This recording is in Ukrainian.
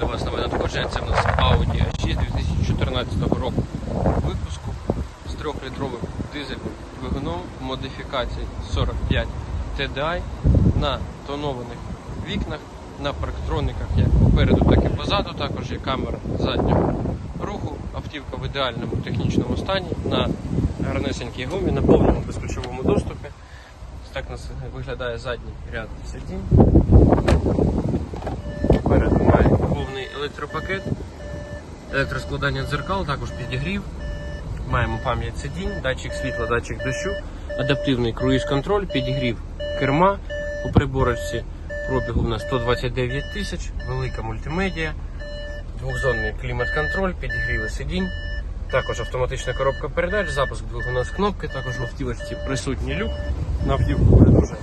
Вас надходження. Це в нас Audi A6 2014 року випуску з 3-літровим дизельним двигуном модифікації 45 TDI на тонованих вікнах, на парктрониках як попереду, так і позаду. Також є камера заднього руху. Автівка в ідеальному технічному стані на гарнесенькій гумі, на повному безключовому доступі. Так у нас виглядає задній ряд сидінь. Електропакет, електроскладання дзеркал, також підігрів. Маємо пам'ять сидінь, датчик світла, датчик дощу, адаптивний круїз-контроль, підігрів керма у приборочці. Пробігу у нас 129 тисяч, велика мультимедіа, двохзонний клімат-контроль, підігріви сидінь. Також автоматична коробка передач, запуск двигуна з кнопки, також в автівочці присутній люк. На автівку буде дуже